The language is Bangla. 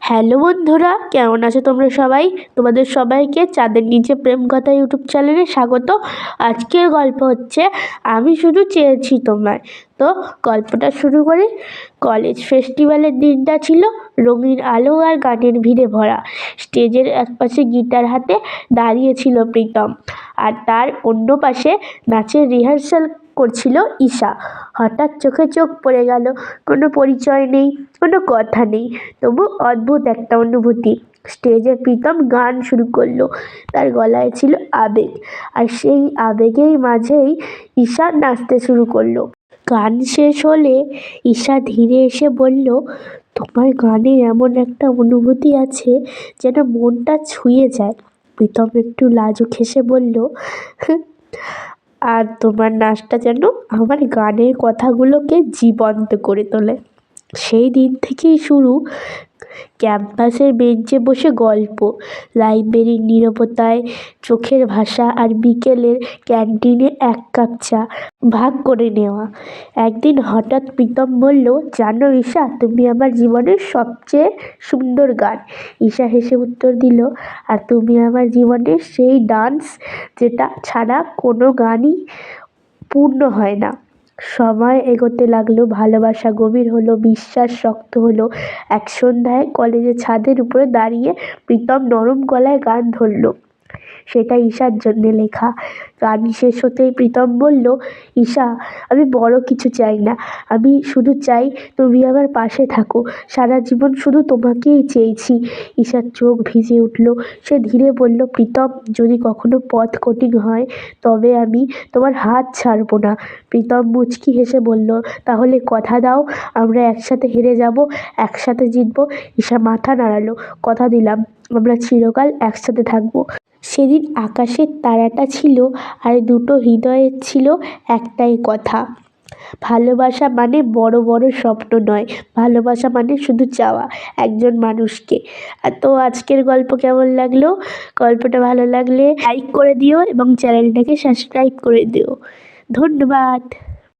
হ্যালো বন্ধুরা, কেমন আছো তোমরা সবাই? তোমাদের সবাইকে চাঁদের নিচে প্রেম কথা ইউটিউব চ্যানেলে স্বাগত। আজকের গল্প হচ্ছে, আমি শুধু চেয়েছি তোমায়। তো গল্পটা শুরু করি। কলেজ ফেস্টিভ্যালের দিনটা ছিল রঙিন আলো আর গানের ভিড়ে ভরা। স্টেজের একপাশে গিটার হাতে দাঁড়িয়েছিল প্রীতম। আর তার অন্য পাশে নাচের রিহার্সাল করছিল ঈশা। হঠাৎ চোখে চোখ পড়ে গেল, কোনো পরিচয় নেই, কোনো কথা নেই, তবু অদ্ভুত একটা অনুভূতি। স্টেজে প্রীতম গান শুরু করল, তার গলায় ছিল আবেগ, আর সেই আবেগেই মাঝেই ঈশা নাচতে শুরু করল। গান শেষ হলে ঈশা ধীরে এসে বলল, তোমার গানে এমন একটা অনুভূতি আছে যেন মনটা ছুঁয়ে যায়। প্রীতম একটু লাজুক হেসে বলল আর তোমার নাচটা যেন আমার গানের কথাগুলোকে জীবন্ত করে তোলে। সেই দিন থেকেই শুরু ক্যাম্পাসের বেঞ্চে বসে গল্প। লাইব্রেরির নীরবতায় চোখের ভাষা আর বিকেলের ক্যান্টিনে এক কাপ চা ভাগ করে নেওয়া। একদিন হঠাৎ প্রীতম বলল, জানো ঈশা, তুমি আমার জীবনের সবচেয়ে সুন্দর গান। ঈশা হেসে উত্তর দিল, আর তুমি আমার জীবনের সেই ডান্স যেটা ছাড়া কোনো গানই পূর্ণ হয় না। সময় এগোতে লাগল, ভালোবাসা গভীর হলো, বিশ্বাস শক্ত হলো। এক সন্ধ্যায় কলেজের ছাদের উপরে দাঁড়িয়ে প্রীতম নরম গলায় গান ধরলো। সেটা ঈশার জন্যে লেখা। গান শেষ হতেই প্রীতম বলল, ঈশা, আমি বড় কিছু চাই না। আমি শুধু চাই তুমি আমার পাশে থাকো। সারা জীবন শুধু তোমাকেই চেয়েছি। ঈশার চোখ ভিজে উঠল। সে ধীরে বলল, প্রীতম, যদি কখনো পথ কঠিন হয়, তবে আমি তোমার হাত ছাড়বো না। প্রীতম মুচকি হেসে বলল, তাহলে কথা দাও, আমরা একসাথে হেরে যাব, একসাথে জিতবো। ঈশা মাথা নাড়ালো। কথা দিলাম, আমরা চিরকাল একসাথে থাকব। সেদিন আকাশের তারাটা ছিল আর দুটো হৃদয়ের ছিল একটাই কথা। ভালোবাসা মানে বড় বড় স্বপ্ন নয়, ভালোবাসা মানে শুধু চাওয়া একজন মানুষকে। তো আজকের গল্প কেমন লাগল? গল্পটা ভালো লাগলে লাইক করে দিও এবং চ্যানেলটাকে সাবস্ক্রাইব করে দিও। ধন্যবাদ।